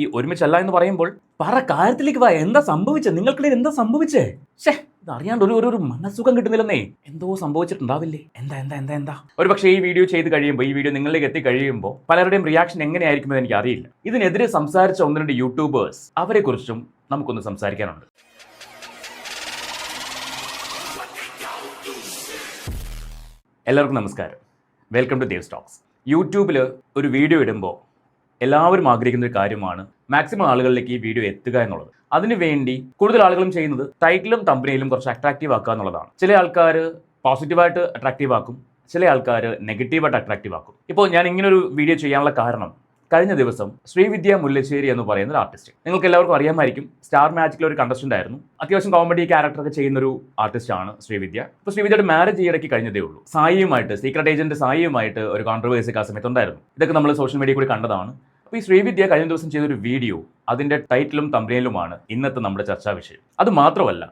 ഈ ഒരുമിച്ചല്ല എന്ന് പറയുമ്പോൾ പറ കാര്യത്തിലേക്ക് വാ. എന്താ സംഭവിച്ചത് നിങ്ങൾക്കിടയിൽ എന്താ സംഭവിച്ചേ? ഷേ ഇത് അറിയാണ്ട് ഒരു ഒരു ഒരു മനസ്സുഖം കിട്ടുന്നില്ലെന്നേ. എന്തോ സംഭവിച്ചിട്ടുണ്ടാവില്ലേ? എന്താ എന്താ എന്താ എന്താ? ഒരു പക്ഷേ ഈ വീഡിയോ ചെയ്ത് കഴിയുമ്പോൾ ഈ വീഡിയോ നിങ്ങളിലേക്ക് എത്തി കഴിയുമ്പോൾ പലരുടെയും റിയാക്ഷൻ എങ്ങനെയായിരിക്കും എന്ന് എനിക്ക് അറിയില്ല ഇതിനെതിരെ സംസാരിച്ച ഒന്ന് രണ്ട് യൂട്യൂബേഴ്സ് അവരെക്കുറിച്ചും നമുക്കൊന്ന് സംസാരിക്കാനുണ്ട്. എല്ലാവർക്കും നമസ്കാരം. വെൽക്കം ടു ദേവ് സ്റ്റോക്സ് യൂട്യൂബിൽ ഒരു വീഡിയോ ഇടുമ്പോൾ എല്ലാവരും ആഗ്രഹിക്കുന്ന ഒരു കാര്യമാണ് മാക്സിമം ആളുകളിലേക്ക് ഈ വീഡിയോ എത്തുക എന്നുള്ളത്. അതിനുവേണ്ടി കൂടുതൽ ആളുകളും ചെയ്യുന്നത് ടൈറ്റിലും തമ്പനിയിലും കുറച്ച് അട്രാക്റ്റീവ് ആക്കുക എന്നുള്ളതാണ്. ചില ആൾക്കാർ പോസിറ്റീവായിട്ട് അട്രാക്റ്റീവ് ആക്കും ചില ആൾക്കാർ നെഗറ്റീവായിട്ട് അട്രാക്റ്റീവ് ആക്കും. ഇപ്പോൾ ഞാൻ ഇങ്ങനൊരു വീഡിയോ ചെയ്യാനുള്ള കാരണം കഴിഞ്ഞ ദിവസം ശ്രീവിദ്യ മുല്ലശ്ശേരി എന്ന് പറയുന്ന ഒരു ആർട്ടിസ്റ്റ് നിങ്ങൾക്ക് എല്ലാവർക്കും അറിയാമായിരിക്കും സ്റ്റാർ മാജിക്കിലെ ഒരു കണ്ടസ്റ്റന്റ് ആയിരുന്നു അത്യാവശ്യം കോമഡി ക്യാരക്ടറൊക്കെ ചെയ്യുന്ന ഒരു ആർട്ടിസ്റ്റ് ആണ് ശ്രീവിദ്യ ഇപ്പോൾ ശ്രീവിദ്യയുടെ മാരേജ് ഈയിടയ്ക്ക് കഴിഞ്ഞതേ ഉള്ളൂ. സായിയുമായിട്ട് സീക്രട്ട് ഏജന്റ് സായിയുമായിട്ട് ഒരു കോൺട്രവേഴ്സി ആ സമയത്ത് ഉണ്ടായിരുന്നു. ഇതൊക്കെ നമ്മൾ സോഷ്യൽ മീഡിയ കൂടി കണ്ടതാണ്. അപ്പോൾ ഈ ശ്രീവിദ്യ കഴിഞ്ഞ ദിവസം ചെയ്തൊരു വീഡിയോ അതിന്റെ ടൈറ്റിലും തമ്പനയിലുമാണ് ഇന്നത്തെ നമ്മുടെ ചർച്ചാ വിഷയം. അത് മാത്രമല്ല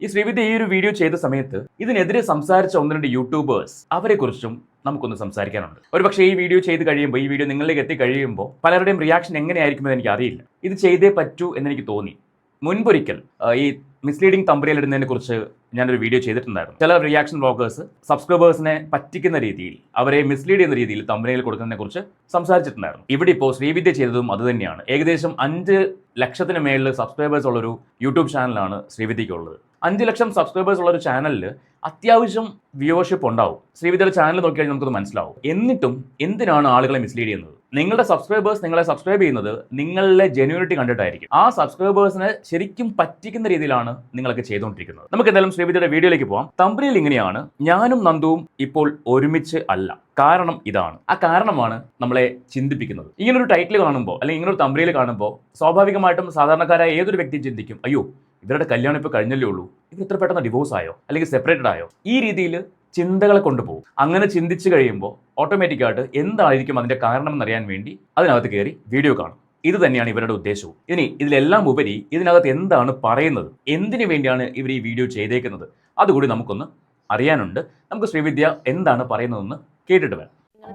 ഈ ശ്രീവിദ്യ ഈ ഒരു വീഡിയോ ചെയ്ത സമയത്ത് ഇതിനെതിരെ സംസാരിച്ച ഒന്ന് രണ്ട് യൂട്യൂബേഴ്സ് അവരെ കുറിച്ചും നമുക്കൊന്ന് സംസാരിക്കാനുണ്ട്. ഒരു പക്ഷേ ഈ വീഡിയോ ചെയ്ത് കഴിയുമ്പോൾ ഈ വീഡിയോ നിങ്ങളിലേക്ക് എത്തി കഴിയുമ്പോൾ പലരുടെയും റിയാക്ഷൻ എങ്ങനെയായിരിക്കുമെന്ന് എനിക്ക് അറിയില്ല ഇത് ചെയ്തേ പറ്റൂ എന്ന് എനിക്ക് തോന്നി. മുൻപൊരിക്കൽ ഈ മിസ്ലീഡിംഗ് തമ്പനിയിൽ ഇടുന്നതിനെ കുറിച്ച് ഞാനൊരു വീഡിയോ ചെയ്തിട്ടുണ്ടായിരുന്നു. ചില റിയാക്ഷൻ ബ്ലോഗേഴ്സ് സബ്സ്ക്രൈബേഴ്സിനെ പറ്റിക്കുന്ന രീതിയിൽ അവരെ മിസ്ലീഡ് ചെയ്യുന്ന രീതിയിൽ തമ്പനിയിൽ കൊടുക്കുന്നതിനെ കുറിച്ച് സംസാരിച്ചിട്ടുണ്ടായിരുന്നു. ഇവിടെ ഇപ്പോൾ ശ്രീവിദ്യ ചെയ്തതും അത് തന്നെയാണ്. ഏകദേശം അഞ്ച് ലക്ഷത്തിന് മേളിൽ സബ്സ്ക്രൈബേഴ്സ് ഉള്ളൊരു യൂട്യൂബ് ചാനലാണ് ശ്രീവിദ്യയ്ക്ക് ഉള്ളത് അഞ്ച് ലക്ഷം സബ്സ്ക്രൈബേഴ്സ് ഉള്ള ഒരു ചാനലിൽ അത്യാവശ്യം വ്യൂവർഷിപ്പ് ഉണ്ടാവും. ശ്രീവിദ്യയുടെ ചാനൽ നോക്കി കഴിഞ്ഞാൽ നമുക്കത് മനസ്സിലാവും. എന്നിട്ടും എന്തിനാണ് ആളുകളെ മിസ്ലീഡ് ചെയ്യുന്നത്? നിങ്ങളുടെ സബ്സ്ക്രൈബേഴ്സ് നിങ്ങളെ സബ്സ്ക്രൈബ് ചെയ്യുന്നത് നിങ്ങളുടെ ജെന്യൂനിറ്റി കണ്ടിട്ടായിരിക്കും. ആ സബ്സ്ക്രൈബേഴ്സിനെ ശരിക്കും പറ്റിക്കുന്ന രീതിയിലാണ് നിങ്ങളൊക്കെ ചെയ്തുകൊണ്ടിരിക്കുന്നത്. നമുക്ക് എന്തായാലും ശ്രീവിദ്യയുടെ വീഡിയോയിലേക്ക് പോവാം. തമ്പനിയിൽ ഇങ്ങനെയാണ്. ഞാനും നന്ദുവും ഇപ്പോൾ ഒരുമിച്ച് അല്ല. കാരണം ഇതാണ്. ആ കാരണമാണ് നമ്മളെ ചിന്തിപ്പിക്കുന്നത്. ഇങ്ങനൊരു ടൈറ്റിൽ കാണുമ്പോൾ അല്ലെങ്കിൽ ഇങ്ങനൊരു തമ്പനിയിൽ കാണുമ്പോൾ സ്വാഭാവികമായിട്ടും സാധാരണക്കാരായ ഏതൊരു വ്യക്തിയും ചിന്തിക്കും അയ്യോ ഇവരുടെ കല്യാണം ഇപ്പോൾ കഴിഞ്ഞല്ലേ ഉള്ളൂ. ഇവർ ഇത്ര പെട്ടെന്ന് ഡിവോഴ്സ് ആയോ? അല്ലെങ്കിൽ സെപ്പറേറ്റഡ് ആയോ? ഈ രീതിയിൽ ചിന്തകളെ കൊണ്ടുപോകും. അങ്ങനെ ചിന്തിച്ചു കഴിയുമ്പോൾ ഓട്ടോമാറ്റിക്കായിട്ട് എന്തായിരിക്കും അതിന്റെ കാരണം എന്നറിയാൻ വേണ്ടി അതിനകത്ത് കയറി വീഡിയോ കാണും. ഇത് തന്നെയാണ് ഇവരുടെ ഉദ്ദേശവും. ഇനി ഇതിലെല്ലാം ഉപരി ഇതിനകത്ത് എന്താണ് പറയുന്നത്? എന്തിനു വേണ്ടിയാണ് ഇവർ ഈ വീഡിയോ ചെയ്തേക്കുന്നത്? അതുകൂടി നമുക്കൊന്ന് അറിയാനുണ്ട്. നമുക്ക് ശ്രീവിദ്യ എന്താണ് പറയുന്നതെന്ന് കേട്ടിട്ട് വേണം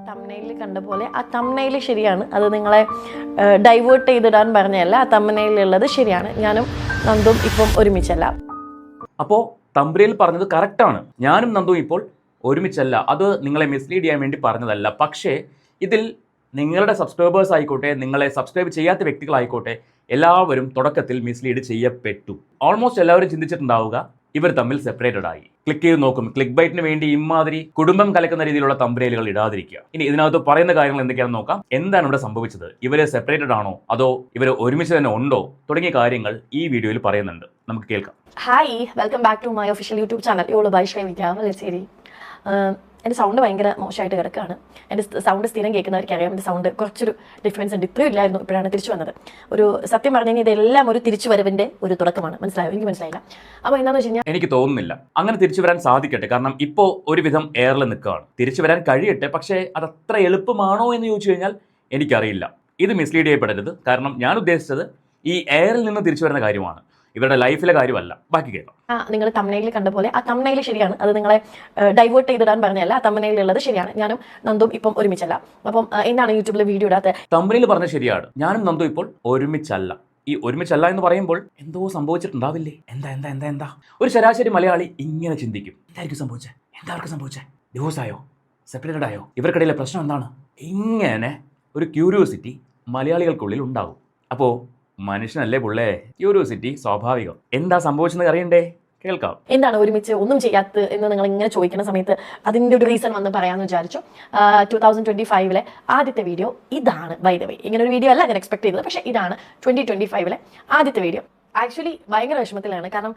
തമ്മനയിൽ കണ്ട പോലെ ആ തമ്മനയിൽ ശരിയാണ്. അത് നിങ്ങളെ ഡൈവേർട്ട് ചെയ്തിടാൻ പറഞ്ഞല്ല ആ തമ്മനയിലുള്ളത് ശരിയാണ്. ഞാനും നന്ദും ഇപ്പം ഒരുമിച്ചല്ല. അപ്പോൾ തമ്പ്രയിൽ പറഞ്ഞത് കറക്റ്റാണ് ഞാനും നന്ദു ഇപ്പോൾ ഒരുമിച്ചല്ല. അത് നിങ്ങളെ മിസ്ലീഡ് ചെയ്യാൻ വേണ്ടി പറഞ്ഞതല്ല. പക്ഷേ ഇതിൽ നിങ്ങളുടെ സബ്സ്ക്രൈബേഴ്സ് ആയിക്കോട്ടെ നിങ്ങളെ സബ്സ്ക്രൈബ് ചെയ്യാത്ത വ്യക്തികളായിക്കോട്ടെ എല്ലാവരും തുടക്കത്തിൽ മിസ്ലീഡ് ചെയ്യപ്പെട്ടു. ഓൾമോസ്റ്റ് എല്ലാവരും ചിന്തിച്ചിട്ടുണ്ടാവുക ഇവർ തമ്മിൽ സെപ്പറേറ്റഡ് ആയി. ക്ലിക്ക് ചെയ്ത് നോക്കും. ക്ലിക്ക് ബൈറ്റിന് വേണ്ടി ഇമാതിരി കുടുംബം കലക്കുന്ന രീതിയിലുള്ള തമ്പരേലുകൾ ഇടാതിരിക്കുക. ഇനി ഇതിനകത്ത് പറയുന്ന കാര്യങ്ങൾ എന്തൊക്കെയാണെന്ന് നോക്കാം. എന്താണ് ഇവിടെ സംഭവിച്ചത്? ഇവർ സെപ്പറേറ്റഡ് ആണോ? അതോ ഇവർ ഒരുമിച്ച് തന്നെ ഉണ്ടോ? തുടങ്ങിയ കാര്യങ്ങൾ ഈ വീഡിയോയിൽ പറയുന്നുണ്ട്. നമുക്ക് കേൾക്കാം. Hi welcome back to my official YouTube channel YOLO by Malassery എന്റെ സൗണ്ട് ഭയങ്കര മോശമായിട്ട് കിടക്കുകയാണ്. എന്റെ സൗണ്ട് സ്ഥിരം കേൾക്കുന്നവർക്ക് അറിയാം. എന്റെ സൗണ്ട് കുറച്ചൊരു ഡിഫറൻസ് ഉണ്ട്. ഇത്രയും ഇല്ലായിരുന്നു ഇപ്പോഴാണ് തിരിച്ചു വന്നത്. ഒരു സത്യം പറഞ്ഞു കഴിഞ്ഞാൽ ഇതെല്ലാം ഒരു തിരിച്ചു വരവിന്റെ ഒരു തുടക്കമാണ്. മനസ്സിലായോ? എനിക്ക് മനസ്സിലായില്ല. അപ്പോൾ എന്താണെന്ന് വെച്ച് കഴിഞ്ഞാൽ എനിക്ക് തോന്നുന്നില്ല. അങ്ങനെ തിരിച്ചു വരാൻ സാധിക്കട്ടെ. കാരണം ഇപ്പോൾ ഒരുവിധം എയറിൽ നിൽക്കുകയാണ്. തിരിച്ചു വരാൻ കഴിയട്ടെ. പക്ഷേ അത് അത്ര എളുപ്പമാണോ എന്ന് ചോദിച്ചു കഴിഞ്ഞാൽ എനിക്കറിയില്ല. ഇത് മിസ്ലീഡ് ചെയ്യപ്പെടരുത്. കാരണം ഞാൻ ഉദ്ദേശിച്ചത് ഈ എയറിൽ നിന്ന് തിരിച്ചു വരുന്ന കാര്യമാണ്. ഇവരുടെ ലൈഫിലെ കാര്യമല്ല. ബാക്കി കേൾക്കാം. ആ നിങ്ങൾ തമ്മനയിൽ കണ്ട പോലെ ആ തമ്മനയിൽ ശരിയാണ്. അത് നിങ്ങളെ ഡൈവേർട്ട് ചെയ്തിടാൻ പറഞ്ഞല്ല ആ തമ്മനയിലുള്ളത് ശരിയാണ്. ഞാനും നന്ദും ഇപ്പം ഒരുമിച്ചല്ല. അപ്പം എന്താണ് യൂട്യൂബിൽ വീഡിയോ ഇടാത്ത തമ്പനിയിൽ പറഞ്ഞ ശരിയാണ്. ഞാനും നന്ദു ഇപ്പോൾ ഒരുമിച്ചല്ല. ഈ ഒരുമിച്ചല്ല എന്ന് പറയുമ്പോൾ എന്തോ സംഭവിച്ചിട്ടുണ്ടാവില്ലേ? എന്താ എന്താ എന്താ എന്താ? ഒരു ശരാശരി മലയാളി ഇങ്ങനെ ചിന്തിക്കും. എന്തായിരിക്കും സംഭവിച്ചത് എന്താ അവർക്ക് സംഭവിച്ചത് ഡിവോഴ്സ് ആയോ? സെപ്പറേറ്റഡ് ആയോ? ഇവർക്കിടയിലെ പ്രശ്നം എന്താണ്? ഇങ്ങനെ ഒരു ക്യൂരിയോസിറ്റി മലയാളികൾക്കുള്ളിൽ ഉണ്ടാകും അപ്പോൾ മനുഷ്യനല്ലേ പുള്ളേ? ക്യൂരിയോസിറ്റി സ്വാഭാവികം. എന്താ സംഭവിച്ചെന്ന് അറിയണ്ടേ? കേൾക്കാം. എന്താണ് ഒരുമിച്ച് ഒന്നും ചെയ്യാത്ത എന്ന് നിങ്ങൾ ഇങ്ങനെ ചോദിക്കുന്ന സമയത്ത് അതിന്റെ ഒരു റീസൺ വന്ന് പറയാമെന്ന് വിചാരിച്ചു. ടൂ തൗസൻഡ് ട്വന്റി ഫൈവിലെ ആദ്യത്തെ വീഡിയോ ഇതാണ് ബൈ ദ വേ ഇങ്ങനെ ഒരു വീഡിയോ അല്ല ഞാൻ എക്സ്പെക്ട് ചെയ്തത് പക്ഷെ ഇതാണ് ട്വന്റി ട്വന്റി ഫൈവിലെ ആദ്യത്തെ വീഡിയോ ആക്ച്വലി ഭയങ്കര വിഷമത്തിലാണ്. കാരണം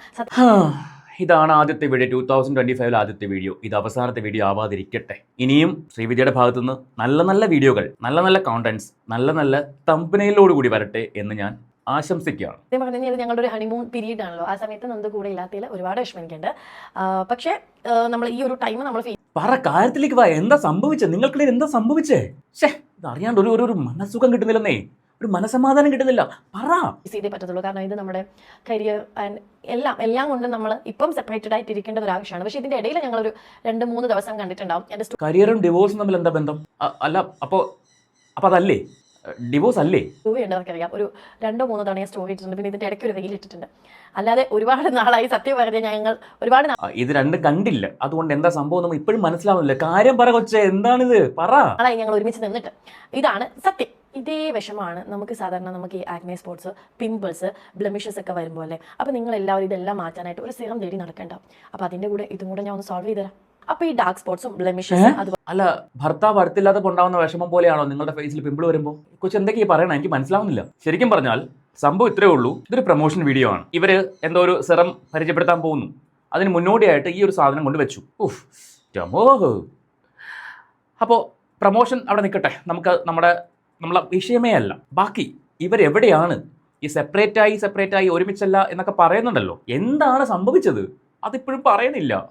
ഇതാണ് ആദ്യത്തെ വീഡിയോ ടൂ തൗസൻഡ് ട്വന്റി ഫൈവിൽ ആദ്യത്തെ വീഡിയോ ഇത് അവസാനത്തെ വീഡിയോ ആവാതിരിക്കട്ടെ. ഇനിയും ശ്രീവിദ്യയുടെ ഭാഗത്തു നിന്ന് നല്ല നല്ല വീഡിയോകൾ നല്ല നല്ല കോണ്ടന്റ്സ് നല്ല നല്ല തമ്പനയിലോടുകൂടി വരട്ടെ എന്ന് ഞാൻ ആശംസിക്കുകയാണ്. സത്യം പറഞ്ഞു കഴിഞ്ഞാൽ ഞങ്ങളുടെ ഒരു ഹണിമൂൺ പീരീഡ് ആണല്ലോ. ആ സമയത്ത് നന്ദു കൂടെ ഇല്ലാത്തതിൽ ഒരുപാട് വിഷമിക്കുന്നുണ്ട് പക്ഷേ നമ്മൾ ഈ ഒരു ടൈം നമ്മൾ പറ കാര്യത്തിലേക്ക് വാ. എന്താ സംഭവിച്ചത് നിങ്ങൾക്കിടയിൽ എന്താ സംഭവിച്ചേ? ഷേ ഇത് അറിയാണ്ട് ഒരു ഒരു മനസ്സുഖം കിട്ടുന്നില്ലെന്നേ. ഒരു മനസമാധാനം കിട്ടുന്നില്ല. പറ. ചെയ്തേ പറ്റത്തുള്ളൂ. കാരണം ഇത് നമ്മുടെ കരിയർ ആൻഡ് എല്ലാം എല്ലാം കൊണ്ടും നമ്മൾ ഇപ്പം സെപ്പറേറ്റഡ് ആയിട്ട് ഇരിക്കേണ്ട ഒരു ആവശ്യമാണ്. പക്ഷേ ഇതിന്റെ ഇടയിൽ ഒരു രണ്ട് മൂന്ന് ദിവസം കണ്ടിട്ടുണ്ടാവും. എന്റെ കരിയറും ഡിവോഴ്സും തമ്മിൽ എന്താ ബന്ധം? അല്ല അപ്പോൾ അപ്പോൾ അതല്ലേ? ഡിവോഴ്സ് അല്ലേ? സ്റ്റോറി ഉണ്ടവർക്കറിയാം ഒരു രണ്ടോ മൂന്നോ തവണ ഞാൻ സ്റ്റോറി ഇട്ടിട്ടുണ്ട്. പിന്നെ ഇതിന്റെ ഇടയ്ക്ക് ഒരു റീൽ ഇട്ടിട്ടുണ്ട്. അല്ലാതെ ഒരുപാട് നാളായി. സത്യം പറഞ്ഞ ഞങ്ങൾ ഒരുപാട് ഇത് രണ്ടും കണ്ടില്ല. അതുകൊണ്ട് എന്താ സംഭവം നമ്മൾ ഇപ്പോഴും മനസ്സിലാവുന്നില്ല. കാര്യം പറ കൊച്ചേ. എന്താണിത്? പറ. ഞങ്ങൾ ഒരുമിച്ച് നിന്നിട്ട്. ഇതാണ് സത്യം. ഇതേ വിഷമാണ് നമുക്ക് സാധാരണ നമുക്ക് ഈ ആക്നെ സ്പോട്സ് പിമ്പിൾസ് ബ്ലമിഷസ് ഒക്കെ വരുമ്പോൾ അല്ലേ? അപ്പോൾ നിങ്ങൾ എല്ലാവരും ഇതെല്ലാം മാറ്റാനായിട്ട് ഒരു സിറം തേടി നടക്കേണ്ട. അപ്പോൾ അതിന്റെ കൂടെ ഇതും കൂടെ ഞാൻ ഒന്ന് സോൾവ് ചെയ്തുതരാം അപ്പോൾ ഈ ഡാർക്ക് സ്പോട്സും ബ്ലമിഷസ് അല്ല ഭർത്താവ് അടുത്തില്ലാത്തപ്പോൾ ഉണ്ടാവുന്ന വിഷമം പോലെയാണോ നിങ്ങളുടെ ഫേസിൽ പിമ്പിൾ വരുമ്പോൾ കൊച്ചു എന്തൊക്കെയാ പറയണേ? എനിക്ക് മനസ്സിലാവുന്നില്ല. ശരിക്കും പറഞ്ഞാൽ സംഭവം ഇത്രേ ഉള്ളൂ. ഇതൊരു പ്രൊമോഷൻ വീഡിയോ ആണ്. ഇവർ എന്തോ ഒരു സിറം പരിചയപ്പെടുത്താൻ പോകുന്നു. അതിന് മുന്നോടിയായിട്ട് ഈ ഒരു സാധനം കൊണ്ട് വെച്ചു. ഉഫ് രമോഹ് അപ്പോൾ പ്രൊമോഷൻ അവിടെ നിൽക്കട്ടെ. നമുക്ക് നമ്മുടെ നമ്മളെ വിഷയമേ അല്ല. ബാക്കി ഇവരെവിടെയാണ് ഈ സെപ്പറേറ്റായി സെപ്പറേറ്റായി ഒരുമിച്ചല്ല എന്നൊക്കെ പറയുന്നുണ്ടല്ലോ. എന്താണ് സംഭവിച്ചത്? അതിപ്പോഴും പറയണില്ല.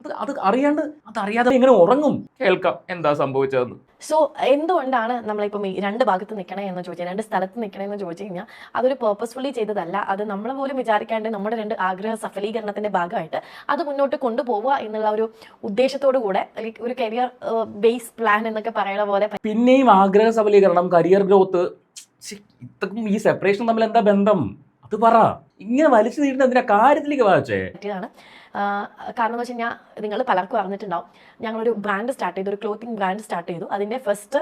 അത് അത് അറിയാണ്ട് അതറിയാതെ എങ്ങനെ ഉറങ്ങും. കേൾക്കാം എന്താ സംഭവിച്ചതെന്ന്. സോ എന്തുകൊണ്ടാണ് നമ്മളിപ്പം ഈ രണ്ട് ഭാഗത്ത് നിൽക്കണേ എന്ന് ചോദിച്ചാൽ രണ്ട് സ്ഥലത്ത് നിൽക്കണേ എന്ന് ചോദിച്ചു കഴിഞ്ഞാൽ അതൊരു പേർപ്പസ്ഫുള്ളി ചെയ്തതല്ല. അത് നമ്മൾ പോലും വിചാരിക്കാണ്ട് നമ്മുടെ രണ്ട് ആഗ്രഹ സഫലീകരണത്തിന്റെ ഭാഗമായിട്ട് അത് മുന്നോട്ട് കൊണ്ടുപോവുക എന്നുള്ള ഒരു ഉദ്ദേശത്തോടു കൂടെ ഒരു കരിയർ ബേസ് പ്ലാൻ എന്നൊക്കെ പറയുന്ന പോലെ പിന്നെയും ആഗ്രഹ സഫലീകരണം കരിയർ ഗ്രോത്ത് ഇത്തക്കും ഈ സെപ്പറേഷൻ തമ്മിൽ എന്താ ബന്ധം? അത് പറ. ഇങ്ങനെ വലിച്ചു നീട്ടുന്ന എന്തിനാ? കാര്യത്തിലേക്ക് വായിച്ചേ കാരണം എന്ന് വെച്ച് കഴിഞ്ഞാൽ നിങ്ങൾ പലർക്കും അറിഞ്ഞിട്ടുണ്ടാവും. ഞങ്ങളൊരു ബ്രാൻഡ് സ്റ്റാർട്ട് ചെയ്തു ഒരു ക്ലോത്തിങ് ബ്രാൻഡ് സ്റ്റാർട്ട് ചെയ്തു. അതിന്റെ ഫസ്റ്റ്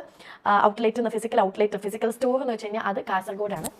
ഔട്ട്ലെറ്റ് എന്ന ഫിസിക്കൽ ഔട്ട്ലെറ്റ് ഫിസിക്കൽ സ്റ്റോർ എന്ന് വെച്ച് കഴിഞ്ഞാൽ അത് കാസർഗോഡാണ്.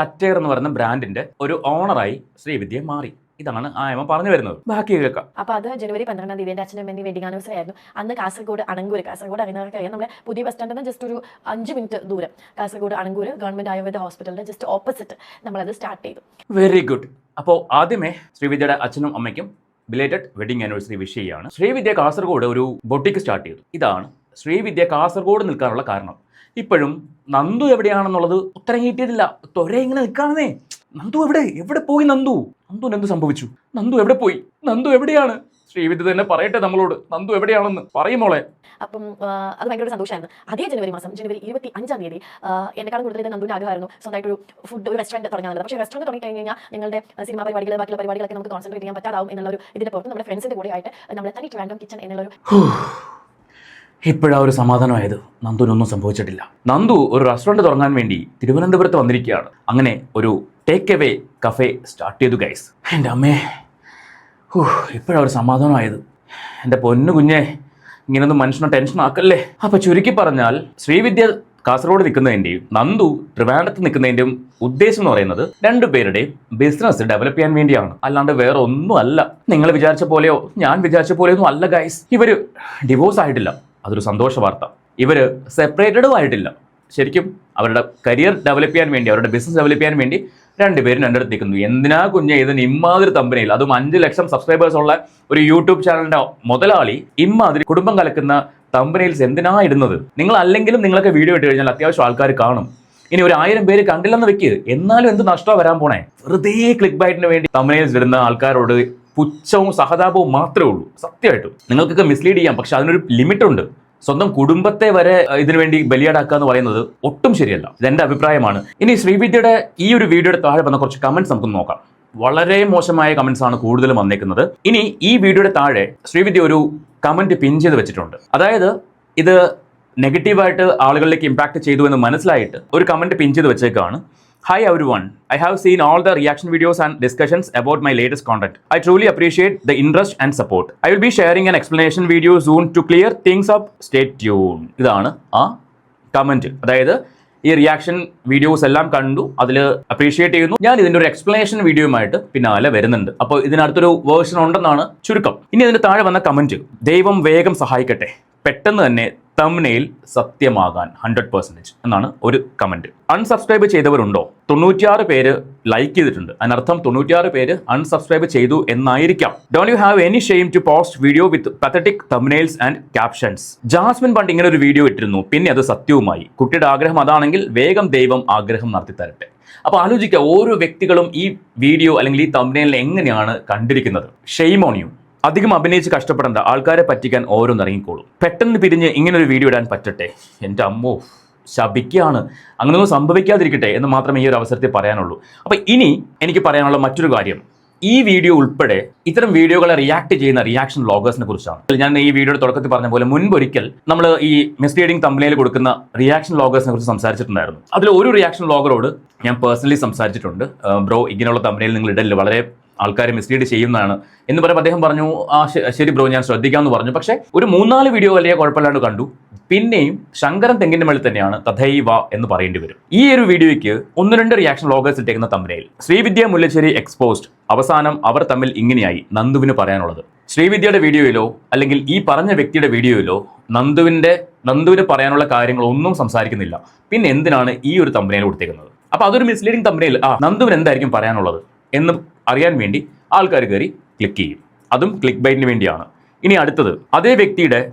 കറ്റേർ എന്ന് പറയുന്ന ബ്രാൻഡിന്റെ ഒരു ഓണറായി ശ്രീവിദ്യ മാറി. ഇതാണ് ആയമ പറഞ്ഞു വരുന്നത്. ബാക്കി കേൾക്കാം. അപ്പൊ അത് ജനുവരി പന്ത്രണ്ടാം തീയതി എന്റെ അച്ഛനും വേണ്ടി വെഡിങ് ആനിവേഴ്സറി ആയിരുന്നു. അന്ന് കാസർഗോഡ് അണങ്കൂർ കാസർഗോഡ് അറിയുന്നവർക്ക് അറിയാം. നമ്മുടെ പുതിയ ബസ് സ്റ്റാൻഡിൽ നിന്ന് ജസ്റ്റ് ഒരു അഞ്ച് മിനിറ്റ് ദൂരം. കാസർഗോഡ് അണങ്കൂർ ഗവൺമെന്റ് ആയുർവേദ ഹോസ്പിറ്റലിന്റെ ജസ്റ്റ് ഓപ്പോസിറ്റ് നമ്മൾ അത് സ്റ്റാർട്ട് ചെയ്തു. വെരി ഗുഡ് അപ്പോൾ ആദ്യമേ ശ്രീവിദ്യയുടെ അച്ഛനും അമ്മയ്ക്കും ബിലേറ്റഡ് വെഡിങ് ആനിവേഴ്സറി വിഷ് ചെയ്യാണ് ശ്രീവിദ്യ കാസർഗോഡ് ഒരു ബൊട്ടിക്ക് സ്റ്റാർട്ട് ചെയ്തു. ഇതാണ് ശ്രീവിദ്യ കാസർഗോഡ് നിൽക്കാനുള്ള കാരണം. ഇപ്പോഴും നന്ദു എവിടെയാണെന്നുള്ളത് ഉത്തരം കിട്ടിയിട്ടില്ല. തൊര ഇങ്ങനെ നിൽക്കാണെന്നേ നന്ദു എവിടെ? എവിടെ പോയി നന്ദു? നന്ദുവിന് എന്ത് സംഭവിച്ചു? നന്ദു എവിടെ പോയി? നന്ദു എവിടെയാണ്? ശ്രീവിദ്യ തന്നെ പറയട്ടെ നമ്മളോട്. നന്ദു എവിടെയാണെന്ന് പറയുമോളെ അപ്പം അത് ഭയങ്കര സന്തോഷമായിരുന്നു അതേ ജനുവരി മാസം ജനുവരി ഇരുപത്തി അഞ്ചാം തീയതി എന്നെക്കാളും കൂടുതൽ നന്ദുവിന്റെ ആഗ്രഹമായിരുന്നു. സ്വന്തമായിട്ട് ഒരു ഫുഡ് ഒരു റെസ്റ്റോറന്റ് തുടങ്ങാൻ പക്ഷേ റെസ്റ്റോറന്റ് തുടങ്ങി കഴിഞ്ഞ് കഴിഞ്ഞാൽ നിങ്ങളുടെ സിനിമ പരിപാടികൾ ബാക്കിയുള്ള പരിപാടികളൊക്കെ നമുക്ക് കോൺസെൻട്രേറ്റ് ചെയ്യാൻ പറ്റാതാവും എന്നുള്ള ഒരു ഇതിന്റെ പുറത്ത് നമ്മുടെ ഫ്രണ്ട്സിന്റെ കൂടെ ആയിട്ട് നമ്മൾ തനി ട്രാൻഡം കിച്ചൺ എന്നുള്ളൊരു ഇപ്പോഴാ ഒരു സമാധാനമായത്. നന്ദുവിനൊന്നും സംഭവിച്ചിട്ടില്ല. നന്ദു ഒരു റെസ്റ്റോറന്റ് തുടങ്ങാൻ വേണ്ടി തിരുവനന്തപുരത്ത് വന്നിരിക്കുകയാണ്. അങ്ങനെ ഒരു ടേക്ക് എവേ കഫേ സ്റ്റാർട്ട് ചെയ്തു ഗൈസ് എന്റെ അമ്മേ. ഇപ്പോഴാ ഒരു സമാധാനമായത്. എന്റെ പൊന്നു കുഞ്ഞെ ഇങ്ങനൊന്നും മനുഷ്യനെ ടെൻഷൻ ആക്കല്ലേ? അപ്പൊ ചുരുക്കി പറഞ്ഞാൽ ശ്രീവിദ്യ കാസർഗോഡ് നിൽക്കുന്നതിന്റെയും നന്ദു ട്രിവാൻഡത്ത് നിൽക്കുന്നതിന്റെയും ഉദ്ദേശം എന്ന് പറയുന്നത് രണ്ടുപേരുടെയും ബിസിനസ് ഡെവലപ്പ് ചെയ്യാൻ വേണ്ടിയാണ്. അല്ലാണ്ട് വേറെ ഒന്നും അല്ല. നിങ്ങൾ വിചാരിച്ച പോലെയോ ഞാൻ വിചാരിച്ച പോലെയൊന്നും അല്ല ഗൈസ് ഇവർ ഡിവോഴ്സ് ആയിട്ടില്ല. അതൊരു സന്തോഷ വാർത്ത. ഇവർ സെപ്പറേറ്റഡും ആയിട്ടില്ല. ശരിക്കും അവരുടെ കരിയർ ഡെവലപ്പ് ചെയ്യാൻ വേണ്ടി അവരുടെ ബിസിനസ് ഡെവലപ്പ് ചെയ്യാൻ വേണ്ടി രണ്ടുപേരും രണ്ടിടത്ത് നിൽക്കുന്നു എന്തിനാ കുഞ്ഞെ ഇതിന് ഇമ്മാതിരി കമ്പനിയിൽ അതും അഞ്ച് ലക്ഷം സബ്സ്ക്രൈബേഴ്സ് ഉള്ള ഒരു യൂട്യൂബ് ചാനലിന്റെ മുതലാളി ഇമ്മാതിരി കുടുംബം കലക്കുന്ന തമ്പനയിൽസ് എന്തിനാ ഇടുന്നത്? നിങ്ങൾ അല്ലെങ്കിലും നിങ്ങളൊക്കെ വീഡിയോ ഇട്ട് കഴിഞ്ഞാൽ അത്യാവശ്യം ആൾക്കാർ കാണും. ഇനി ഒരു ആയിരം പേര് കണ്ടില്ലെന്ന് വെക്ക്. എന്നാലും എന്ത് നഷ്ടമാണ് വരാൻ പോണേ? വെറുതെ ക്ലിക്ക് ബൈറ്റിന് വേണ്ടി തമ്പനയിൽസ് ഇടുന്ന ആൾക്കാരോട് പുച്ഛവും സഹതാപവും മാത്രമേ ഉള്ളൂ. സത്യമായിട്ടും. നിങ്ങൾക്കൊക്കെ മിസ്ലീഡ് ചെയ്യാം പക്ഷെ അതിനൊരു ലിമിറ്റ് ഉണ്ട്. സ്വന്തം കുടുംബത്തെ വരെ ഇതിനുവേണ്ടി ഇതിനു വേണ്ടി ബലിയാടാക്കുക എന്ന് പറയുന്നത് ഒട്ടും ശരിയല്ല. ഇതെന്റെ അഭിപ്രായമാണ്. ഇനി ശ്രീവിദ്യയുടെ ഈ ഒരു വീഡിയോയുടെ താഴെ വന്ന കുറച്ച് കമന്റ്സ് നമുക്ക് നോക്കാം. വളരെ മോശമായ കമന്റ്സ് ആണ് കൂടുതലും വന്നേക്കുന്നത്. ഇനി ഈ വീഡിയോയുടെ താഴെ ശ്രീവിദ്യ ഒരു കമന്റ് പിൻ ചെയ്ത് വെച്ചിട്ടുണ്ട്. അതായത് ഇത് നെഗറ്റീവായിട്ട് ആളുകളിലേക്ക് ഇമ്പാക്ട് ചെയ്തു എന്ന് മനസ്സിലായിട്ട് ഒരു കമന്റ് പിൻ ചെയ്ത് വെച്ചേക്കാണ്. Hi everyone. I have seen all the reaction videos and discussions about my latest content. I truly appreciate the interest and support. I will be sharing an explanation video soon to clear things up. Stay tuned. ഇതാണ് ആ comment അതായത് ഈ reaction videos എല്ലാം കണ്ടു അതിൽ appreciate ചെയ്യുന്നു ഞാൻ ഇതിന്റെ ഒരു എക്സ്പ്ലനേഷൻ വീഡിയോയുമായിട്ട് പിന്നാലെ വരുന്നുണ്ട് അപ്പോൾ ഇതിനടുത്തൊരു വേർഷൻ ഉണ്ടെന്നാണ് ചുരുക്കം ഇനി അതിന്റെ താഴെ വന്ന കമന്റ് ദൈവം വേഗം സഹായിക്കട്ടെ പെട്ടെന്ന് തന്നെ തമ്നയിൽ സത്യമാകാൻ ഹൺഡ്രഡ് പെർസെന്റേജ് എന്നാണ് ഒരു കമന്റ് അൺസബ്സ്ക്രൈബ് ചെയ്തവരുണ്ടോ? തൊണ്ണൂറ്റിയാറ് പേര് ലൈക്ക് ചെയ്തിട്ടുണ്ട്. അതിനർത്ഥം തൊണ്ണൂറ്റിയാറ് പേര് അൺസബ്സ്ക്രൈബ് ചെയ്തു എന്നായിരിക്കാം. Don't you have any shame to post video with pathetic thumbnails and captions Jasmin പണ്ട് ഇങ്ങനെ ഒരു വീഡിയോ ഇട്ടിരുന്നു. പിന്നെ അത് സത്യവുമായി. കുട്ടിയുടെ ആഗ്രഹം അതാണെങ്കിൽ വേഗം ദൈവം ആഗ്രഹം നടത്തി തരട്ടെ. അപ്പോൾ ആലോചിക്കുക ഓരോ വ്യക്തികളും ഈ വീഡിയോ അല്ലെങ്കിൽ ഈ തമ്നെയിലിനെ എങ്ങനെയാണ് കണ്ടിരിക്കുന്നത്? ഷെയിം ഓൺ യു അധികം അഭിനയിച്ച് കഷ്ടപ്പെടേണ്ട ആൾക്കാരെ പറ്റിക്കാൻ ഓരോന്ന് ഇറങ്ങിക്കോളും പെട്ടെന്ന് പിരിഞ്ഞ് ഒരു വീഡിയോ ഇടാൻ പറ്റട്ടെ? എന്റെ അമ്മോ ശപിക്കുകയാണ് അങ്ങനെയൊന്നും സംഭവിക്കാതിരിക്കട്ടെ എന്ന് മാത്രമേ ഈ ഒരു അവസരത്തിൽ പറയാനുള്ളൂ. അപ്പം ഇനി എനിക്ക് പറയാനുള്ള മറ്റൊരു കാര്യം. ഈ വീഡിയോ ഉൾപ്പെടെ ഇത്തരം വീഡിയോകളെ റിയാക്ട് ചെയ്യുന്ന റിയാക്ഷൻ വ്ളോഗേഴ്സിനെ കുറിച്ചാണ്. ഞാൻ ഈ വീഡിയോയുടെ തുടക്കത്തിൽ പറഞ്ഞ പോലെ മുൻപൊരിക്കൽ നമ്മൾ ഈ മിസ്ലീഡിംഗ് തമ്മിലേൽ കൊടുക്കുന്ന റിയാക്ഷൻ വ്ളോഗേഴ്സിനെ കുറിച്ച് സംസാരിച്ചിട്ടുണ്ടായിരുന്നു. അതിൽ ഒരു റിയാക്ഷൻ വ്ളോഗറോട് ഞാൻ പേഴ്സണലി സംസാരിച്ചിട്ടുണ്ട്. ബ്രോ ഇങ്ങനെയുള്ള തമ്മിലേൽ നിങ്ങൾ ഇടലിൽ വളരെ ആൾക്കാരെ മിസ്ലീഡ് ചെയ്യുന്നതാണ് എന്ന് പറയുമ്പോൾ അദ്ദേഹം പറഞ്ഞു ആ ശരി ബ്രോ ഞാൻ ശ്രദ്ധിക്കാമെന്ന് പറഞ്ഞു. പക്ഷേ ഒരു മൂന്നാൽ വീഡിയോ വലിയ കുഴപ്പമില്ലാണ്ട് കണ്ടു. പിന്നെയും ശങ്കരൻ തെങ്ങിന്റെ മേളിൽ തന്നെയാണ് തഥൈവ എന്ന് പറയേണ്ടി വരും. ഈ ഒരു വീഡിയോയ്ക്ക് ഒന്ന് രണ്ട് റിയാക്ഷൻ ലോഗേഴ്സ് ഇട്ടേക്കുന്ന തമ്മിലേൽ ശ്രീവിദ്യ മുല്ലശ്ശേരി എക്സ്പോസ്ഡ് അവസാനം അവർ തമ്മിൽ ഇങ്ങനെയായി നന്ദുവിന് പറയാനുള്ളത്. ശ്രീവിദ്യയുടെ വീഡിയോയിലോ അല്ലെങ്കിൽ ഈ പറഞ്ഞ വ്യക്തിയുടെ വീഡിയോയിലോ നന്ദുവിന്റെ നന്ദുവിന് പറയാനുള്ള കാര്യങ്ങളൊന്നും സംസാരിക്കുന്നില്ല. പിന്നെ എന്തിനാണ് ഈ ഒരു തമ്പനയിൽ കൊടുത്തേക്കുന്നത്? അപ്പൊ അതൊരു മിസ്ലീഡിംഗ് തമ്പനയിൽ ആ നന്ദുവിന് എന്തായിരിക്കും പറയാനുള്ളത് എന്ന് അറിയാൻ വേണ്ടി ആൾക്കാർ കയറി ക്ലിക്ക് ചെയ്യും. അതും ക്ലിക്ക് ബൈറ്റിന് വേണ്ടിയാണ്. ഇനി അടുത്തത് അതേ വ്യക്തിയുടെ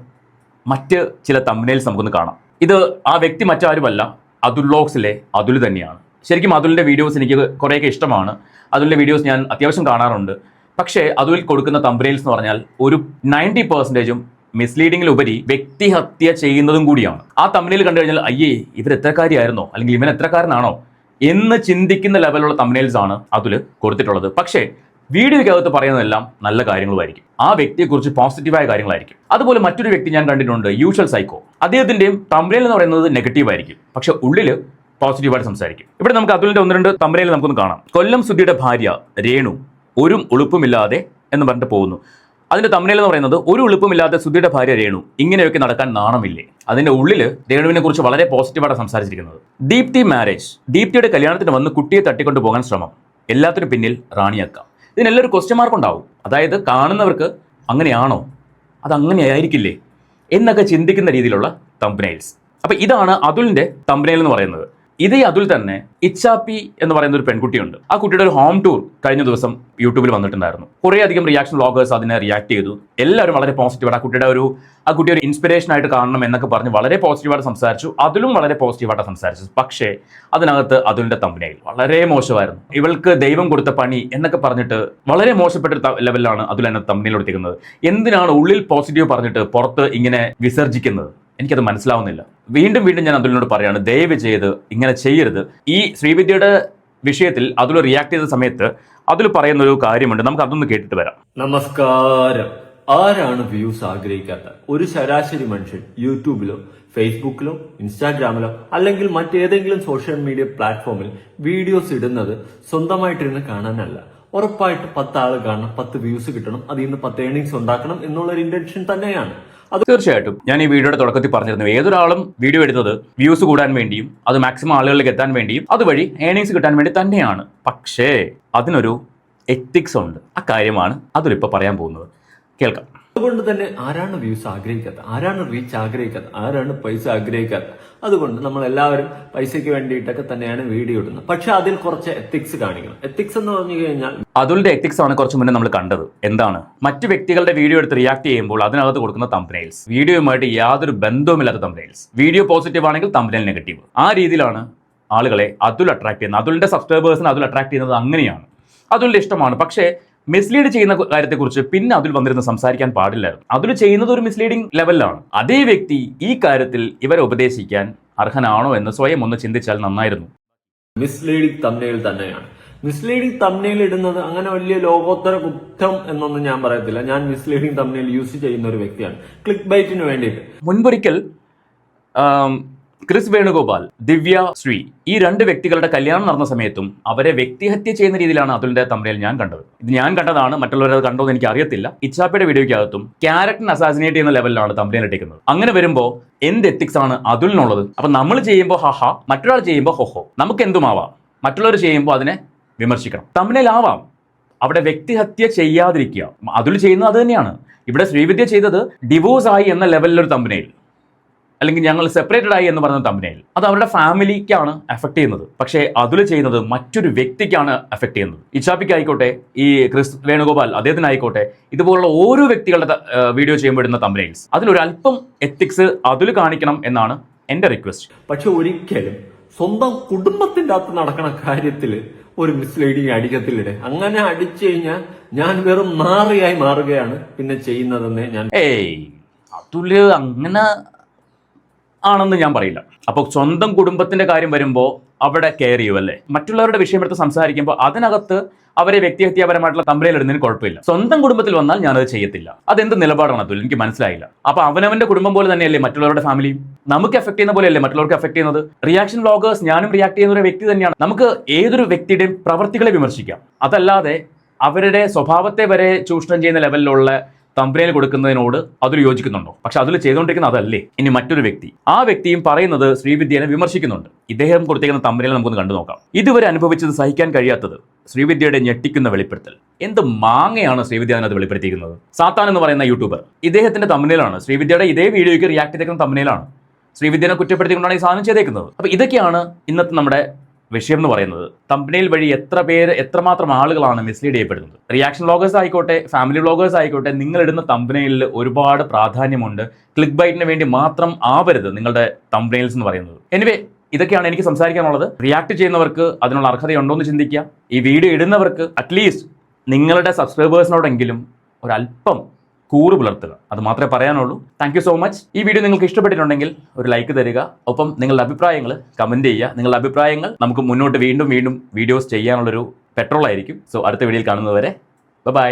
മറ്റ് ചില തമ്പനയിൽസ് നമുക്കൊന്ന് കാണാം. ഇത് ആ വ്യക്തി മറ്റാരുമല്ല അതുൽ ലോക്സിലെ അതുൽ തന്നെയാണ്. ശരിക്കും അതുലിന്റെ വീഡിയോസ് എനിക്ക് കുറേയൊക്കെ ഇഷ്ടമാണ്. അതുലിന്റെ വീഡിയോസ് ഞാൻ അത്യാവശ്യം കാണാറുണ്ട്. പക്ഷേ അതുൽ കൊടുക്കുന്ന തമ്പനയിൽസ് എന്ന് പറഞ്ഞാൽ ഒരു നയന്റി പെർസെന്റേജും മിസ്ലീഡിങ്ങിലുപരി വ്യക്തിഹത്യ ചെയ്യുന്നതും കൂടിയാണ്. ആ തമ്പനയിൽ കണ്ടു കഴിഞ്ഞാൽ അയ്യേ ഇവർ എത്രക്കാരിയായിരുന്നോ അല്ലെങ്കിൽ ഇവൻ എത്രക്കാരനാണോ എന്ന് ചിന്തിക്കുന്ന ലെവലുള്ള തമ്പനയിൽസ് ആണ് അതിൽ കൊടുത്തിട്ടുള്ളത്. പക്ഷേ വീഡിയോയ്ക്കകത്ത് പറയുന്നതെല്ലാം നല്ല കാര്യങ്ങളുമായിരിക്കും. ആ വ്യക്തിയെക്കുറിച്ച് പോസിറ്റീവായ കാര്യങ്ങളായിരിക്കും. അതുപോലെ മറ്റൊരു വ്യക്തി ഞാൻ കണ്ടിട്ടുണ്ട് യൂഷ്വൽ സൈക്കോ അദ്ദേഹത്തിന്റെയും തമ്പനയിൽ എന്ന് പറയുന്നത് നെഗറ്റീവ് ആയിരിക്കും. പക്ഷെ ഉള്ളിൽ പോസിറ്റീവായിട്ട് സംസാരിക്കും. ഇവിടെ നമുക്ക് അതുലിന്റെ ഒന്ന് രണ്ട് തമ്പനയിൽ നമുക്കൊന്ന് കാണാം. കൊല്ലം സുധിയുടെ ഭാര്യ രേണു ഒരു ഉളുപ്പുമില്ലാതെ എന്ന് പറഞ്ഞിട്ട് പോകുന്നു. അതിന്റെ തമിഴിൽ എന്ന് പറയുന്നത് ഒരു എളുപ്പമില്ലാത്ത സുധിയുടെ ഭാര്യ രേണു. ഇങ്ങനെയൊക്കെ നടക്കാൻ നാണമില്ലേ? അതിന്റെ ഉള്ളിൽ രേണുവിനെ കുറിച്ച് വളരെ പോസിറ്റീവായിട്ട് സംസാരിച്ചിരിക്കുന്നത്. ദീപ്തി മാരേജ് ദീപ്തിയുടെ കല്യാണത്തിന് വന്ന് കുട്ടിയെ തട്ടിക്കൊണ്ട് പോകാൻ ശ്രമം. എല്ലാത്തിനും പിന്നിൽ റാണിയക്ക ഇതിനെല്ലാം ഒരു ക്വസ്റ്റ്യൻ മാർക്ക് ഉണ്ടാവും. അതായത് കാണുന്നവർക്ക് അങ്ങനെയാണോ? അത് അങ്ങനെയായിരിക്കില്ലേ എന്നൊക്കെ ചിന്തിക്കുന്ന രീതിയിലുള്ള തമ്പനൈൽസ് അപ്പൊ ഇതാണ് അതുലിന്റെ തമ്പനൈൽ എന്ന് പറയുന്നത്. ഇതേ അതിൽ തന്നെ ഇച്ചാപ്പി എന്ന് പറയുന്ന ഒരു പെൺകുട്ടിയുണ്ട്. ആ കുട്ടിയുടെ ഒരു ഹോം ടൂർ കഴിഞ്ഞ ദിവസം യൂട്യൂബിൽ വന്നിട്ടുണ്ടായിരുന്നു. കുറേ അധികം റിയാക്ഷൻ വ്ളോഗേഴ്സ് അതിനെ റിയാക്ട് ചെയ്തു. എല്ലാവരും വളരെ പോസിറ്റീവായിട്ട് ആ കുട്ടിയുടെ ഒരു ആ കുട്ടി ഒരു ഇൻസ്പിറേഷൻ ആയിട്ട് കാണണം എന്നൊക്കെ പറഞ്ഞ് വളരെ പോസിറ്റീവായിട്ട് സംസാരിച്ചു. അതിലും വളരെ പോസിറ്റീവായിട്ട് സംസാരിച്ചു. പക്ഷേ അതിനകത്ത് അതിലിന്റെ തമ്പനയിൽ വളരെ മോശമായിരുന്നു. ഇവൾക്ക് ദൈവം കൊടുത്ത പണി എന്നൊക്കെ പറഞ്ഞിട്ട് വളരെ മോശപ്പെട്ട ലെവലിലാണ് അതിൽ എന്നെ തമ്പനയിൽ കൊടുത്തിരിക്കുന്നത് എന്തിനാണ് ഉള്ളിൽ പോസിറ്റീവ് പറഞ്ഞിട്ട് പുറത്ത് ഇങ്ങനെ വിസർജിക്കുന്നത്? എനിക്കത് മനസ്സിലാവുന്നില്ല. വീണ്ടും വീണ്ടും ഞാൻ അതുലിനോട് പറയാണ് ദയവ് ചെയ്ത് ഇങ്ങനെ ചെയ്യരുത്. ഈ ശ്രീവിദ്യയുടെ വിഷയത്തിൽ അതിൽ റിയാക്ട് ചെയ്ത സമയത്ത് അതിൽ പറയുന്ന ഒരു കാര്യമുണ്ട്. നമുക്ക് അതൊന്ന് കേട്ടിട്ട് വരാം. നമസ്കാരം. ആരാണ് വ്യൂസ് ആഗ്രഹിക്കാത്ത? ഒരു ശരാശരി മനുഷ്യൻ യൂട്യൂബിലോ ഫേസ്ബുക്കിലോ ഇൻസ്റ്റാഗ്രാമിലോ അല്ലെങ്കിൽ മറ്റേതെങ്കിലും സോഷ്യൽ മീഡിയ പ്ലാറ്റ്ഫോമിൽ വീഡിയോസ് ഇടുന്നത് സ്വന്തമായിട്ടിരുന്ന് കാണാനല്ല. ഉറപ്പായിട്ട് പത്ത് ആൾ കാണണം പത്ത് വ്യൂസ് കിട്ടണം അതിൽ നിന്ന് പത്ത് ഏണിങ്സ് ഉണ്ടാക്കണം എന്നുള്ള ഒരു ഇന്റൻഷൻ തന്നെയാണ്. അത് തീർച്ചയായിട്ടും. ഞാൻ ഈ വീഡിയോയുടെ തുടക്കത്തിൽ പറഞ്ഞിരുന്നു. ഏതൊരാളും വീഡിയോ എടുത്തത് വ്യൂസ് കൂടാൻ വേണ്ടിയും അത് മാക്സിമം ആളുകളിലേക്ക് എത്താൻ വേണ്ടിയും അതുവഴി ഏണിങ്സ് കിട്ടാൻ വേണ്ടി തന്നെയാണ്. പക്ഷേ അതിനൊരു എത്തിക്സ് ഉണ്ട്. ആ കാര്യമാണ് അതിലിപ്പോൾ പറയാൻ പോകുന്നത്. കേൾക്കാം. അതുകൊണ്ട് തന്നെ ആരാണ് വ്യൂസ് ആഗ്രഹിക്കാത്ത? ആരാണ് റീച്ച് ആഗ്രഹിക്കാത്ത? ആരാണ് പൈസ ആഗ്രഹിക്കാത്ത? അതുകൊണ്ട് നമ്മൾ എല്ലാവരും പൈസയ്ക്ക് വേണ്ടിയിട്ടൊക്കെ തന്നെയാണ് വീഡിയോ ഇടുന്നത്. പക്ഷെ അതിൽ കുറച്ച് എത്തിക്സ് കാണിക്കണം. എത്തിക്സ് എന്ന് പറഞ്ഞു കഴിഞ്ഞാൽ അതുലിന്റെ എത്തിക്സ് ആണ് കുറച്ച് മുന്നേ നമ്മൾ കണ്ടത്. എന്താണ്? മറ്റു വ്യക്തികളുടെ വീഡിയോ എടുത്ത് റിയാക്ട് ചെയ്യുമ്പോൾ അതിനകത്ത് കൊടുക്കുന്ന തമ്പനൈൽസ് വീഡിയോയുമായിട്ട് യാതൊരു ബന്ധവുമില്ലാത്ത തമ്പനൈൽസ് വീഡിയോ പോസിറ്റീവ് ആണെങ്കിൽ തമ്പനൈൽ നെഗറ്റീവ് ആ രീതിയിലാണ് ആളുകളെ അതുൽ അട്രാക്ട് ചെയ്യുന്നത്. അതുലിന്റെ സബ്സ്ക്രൈബേഴ്സിനെ അതുൽ അട്രാക്ട് ചെയ്യുന്നത് അങ്ങനെയാണ്. അതുലിന്റെ ഇഷ്ടമാണ്. പക്ഷേ മിസ്ലീഡ് ചെയ്യുന്ന കാര്യത്തെക്കുറിച്ച് പിന്നെ അതിൽ വന്നിരുന്ന് സംസാരിക്കാൻ പാടില്ലായിരുന്നു. അതിൽ ചെയ്യുന്നത് ഒരു മിസ്ലീഡിംഗ് ലെവലിലാണ് അതേ വ്യക്തി ഈ കാര്യത്തിൽ ഇവരെ ഉപദേശിക്കാൻ അർഹനാണോ എന്ന് സ്വയം ഒന്ന് ചിന്തിച്ചാൽ നന്നായിരുന്നു. മിസ്ലീഡിംഗ് തന്നെയിൽ തന്നെയാണ്. മിസ്ലീഡിംഗ് തമ്മിൽ ഇടുന്നത് അങ്ങനെ വലിയ ലോകോത്തര കുറ്റം എന്നൊന്നും ഞാൻ പറയത്തില്ല. ഞാൻ മിസ്ലീഡിംഗ് തമ്മിൽ യൂസ് ചെയ്യുന്ന ഒരു വ്യക്തിയാണ്. ക്ലിക്ക് ബൈറ്റിന് വേണ്ടിയിട്ട്. മുൻപൊരിക്കൽ ക്രിസ് വേണുഗോപാൽ ദിവ്യ ശ്രീ ഈ രണ്ട് വ്യക്തികളുടെ കല്യാണം നടന്ന സമയത്തും അവരെ വ്യക്തിഹത്യ ചെയ്യുന്ന രീതിയിലാണ് അതുലിന്റെ തമ്മിൽ ഞാൻ കണ്ടത്. ഇത് ഞാൻ കണ്ടതാണ് മറ്റുള്ളവരത് കണ്ടോ എന്ന് എനിക്ക് അറിയത്തില്ല ഇച്ചാപ്പയുടെ വീഡിയോയ്ക്കകത്തും ക്യാരക്ടർ അസാസിനേറ്റ് ചെയ്യുന്ന ലെവലിലാണ് തമ്മിൽ ഇട്ടിക്കുന്നത് അങ്ങനെ വരുമ്പോൾ എന്ത് എത്തിക്സ് ആണ് അതുലിനുള്ളത്? അപ്പൊ നമ്മൾ ചെയ്യുമ്പോൾ ഹഹ മറ്റൊരാൾ ചെയ്യുമ്പോൾ ഹൊഹോ നമുക്ക് എന്തുമാവാം? മറ്റുള്ളവർ ചെയ്യുമ്പോൾ അതിനെ വിമർശിക്കണം. തമ്മിലാവാം അവിടെ വ്യക്തിഹത്യ ചെയ്യാതിരിക്കുക. അതിൽ ചെയ്യുന്നത് അത് തന്നെയാണ്. ഇവിടെ ശ്രീവിദ്യ ചെയ്തത് ഡിവോഴ്സ് ആയി എന്ന ലെവലിലൊരു തമ്പനയിൽ. അല്ലെങ്കിൽ ഞങ്ങൾ സെപ്പറേറ്റഡ് ആയി എന്ന് പറയുന്ന തമ്പനയിൽ അത് അവരുടെ ഫാമിലിക്കാണ് എഫക്ട് ചെയ്യുന്നത്. പക്ഷേ അതിൽ ചെയ്യുന്നത് മറ്റൊരു വ്യക്തിക്കാണ് എഫക്ട് ചെയ്യുന്നത്. ഇച്ചാപ്പിക്ക് ആയിക്കോട്ടെ ഈ ക്രിസ് വേണുഗോപാൽ അദ്ദേഹത്തിനായിക്കോട്ടെ ഇതുപോലുള്ള ഓരോ വ്യക്തികളുടെ വീഡിയോ ചെയ്യുമ്പോൾ ഇടുന്ന തമ്പനയിൽസ് അതിലൊരല്പം എത്തിക്സ് അതിൽ കാണിക്കണം എന്നാണ് എന്റെ റിക്വസ്റ്റ് പക്ഷെ ഒരിക്കലും സ്വന്തം കുടുംബത്തിന്റെ അകത്ത് നടക്കുന്ന കാര്യത്തിൽ ഒരു മിസ്ലീഡിങ് അടിക്കത്തില്ലേ അങ്ങനെ അടിച്ചു കഴിഞ്ഞാൽ ഞാൻ വെറും നാറിയായി മാറുകയാണ് പിന്നെ ചെയ്യുന്നതെന്ന് ഞാൻ ഏയ് അതുൽ അങ്ങനെ ആണെന്ന് ഞാൻ പറയില്ല. അപ്പോൾ സ്വന്തം കുടുംബത്തിന്റെ കാര്യം വരുമ്പോൾ അവിടെ കെയർ ചെയ്യുമല്ലേ മറ്റുള്ളവരുടെ വിഷയമെടുത്ത് സംസാരിക്കുമ്പോൾ അതിനകത്ത് അവരെ വ്യക്തിഹത്യാപരമായിട്ടുള്ള കമ്പനിയിൽ ഇടുന്നതിന് കുഴപ്പമില്ല. സ്വന്തം കുടുംബത്തിൽ വന്നാൽ ഞാനത് ചെയ്യത്തില്ല. അതെന്ത് നിലപാടാണ് അതുൽ എനിക്ക് മനസ്സിലായില്ല. അപ്പൊ അവനവന്റെ കുടുംബം പോലെ തന്നെയല്ലേ മറ്റുള്ളവരുടെ ഫാമിലിയും നമുക്ക് എഫക്ട് ചെയ്യുന്ന പോലെയല്ലേ മറ്റുള്ളവർക്ക് എഫക്ട് ചെയ്യുന്നത്? റിയാക്ഷൻ വ്ളോഗേഴ്സ് ഞാനും റിയാക്ട് ചെയ്യുന്ന ഒരു വ്യക്തി തന്നെയാണ്. നമുക്ക് ഏതൊരു വ്യക്തിയുടെയും പ്രവർത്തികളെ വിമർശിക്കാം. അതല്ലാതെ അവരുടെ സ്വഭാവത്തെ വരെ ചൂഷണം ചെയ്യുന്ന ലെവലിലുള്ള തമ്പനയിൽ കൊടുക്കുന്നതിനോട് അതിൽ യോജിക്കുന്നുണ്ടോ? പക്ഷെ അതിൽ ചെയ്തുകൊണ്ടിരിക്കുന്ന അതല്ലേ. ഇനി മറ്റൊരു വ്യക്തി. ആ വ്യക്തിയും പറയുന്നത് ശ്രീവിദ്യനെ വിമർശിക്കുന്നുണ്ട്. ഇദ്ദേഹം കൊടുത്തിരിക്കുന്ന തമ്പനയിൽ നമുക്കൊന്ന് കണ്ടു നോക്കാം. ഇതുവരെ അനുഭവിച്ചത് സഹിക്കാൻ കഴിയാത്തത് ശ്രീവിദ്യയുടെ ഞെട്ടിക്കുന്ന വെളിപ്പെടുത്തൽ. എന്ത് മാങ്ങയാണ് ശ്രീവിദ്യ അതിനകത്ത് വെളിപ്പെടുത്തിയിരിക്കുന്നത്? സാത്താൻ എന്ന് പറയുന്ന യൂട്യൂബർ. ഇദ്ദേഹത്തിന്റെ തമ്മിലാണ് ശ്രീവിദ്യയുടെ ഇതേ വീഡിയോയ്ക്ക് റിയാക്ട് ചെയ്തേക്കുന്ന തമ്മിലാണ് ശ്രീവിദ്യനെ കുറ്റപ്പെടുത്തിക്കൊണ്ടാണ് ഈ സാധനം ചെയ്തേക്കുന്നത്. അപ്പൊ ഇതൊക്കെയാണ് ഇന്നത്തെ നമ്മുടെ വിഷയം എന്ന് പറയുന്നത് തമ്പനയിൽ വഴി എത്ര പേര് എത്രമാത്രം ആളുകളാണ് മിസ്ലീഡ് ചെയ്യപ്പെടുന്നത്? റിയാക്ഷൻ വ്ളോഗേഴ്സ് ആയിക്കോട്ടെ ഫാമിലി വ്ളോഗേഴ്സ് ആയിക്കോട്ടെ നിങ്ങളിടുന്ന തമ്പനയിൽ ഒരുപാട് പ്രാധാന്യമുണ്ട്. ക്ലിക്ക് ബൈറ്റിന് വേണ്ടി മാത്രം ആവരുത് നിങ്ങളുടെ തമ്പനയിൽസ് എന്ന് പറയുന്നത്. എനിവേ ഇതൊക്കെയാണ് എനിക്ക് സംസാരിക്കാനുള്ളത്. റിയാക്ട് ചെയ്യുന്നവർക്ക് അതിനുള്ള അർഹതയുണ്ടോ എന്ന് ചിന്തിക്കുക. ഈ വീഡിയോ ഇടുന്നവർക്ക് അറ്റ്ലീസ്റ്റ് നിങ്ങളുടെ സബ്സ്ക്രൈബേഴ്സിനോടെങ്കിലും ഒരല്പം കൂറ് പുലർത്തുക. അത് മാത്രമേ പറയാനുള്ളൂ. താങ്ക് സോ മച്ച് ഈ വീഡിയോ നിങ്ങൾക്ക് ഇഷ്ടപ്പെട്ടിട്ടുണ്ടെങ്കിൽ ഒരു ലൈക്ക് തരിക. ഒപ്പം നിങ്ങളുടെ അഭിപ്രായങ്ങൾ കമന്റ് ചെയ്യുക. നിങ്ങളുടെ അഭിപ്രായങ്ങൾ നമുക്ക് മുന്നോട്ട് വീണ്ടും വീണ്ടും വീഡിയോസ് ചെയ്യാനുള്ളൊരു പെട്രോൾ ആയിരിക്കും. സോ അടുത്ത വീഡിയോയിൽ കാണുന്നതുവരെ ബൈ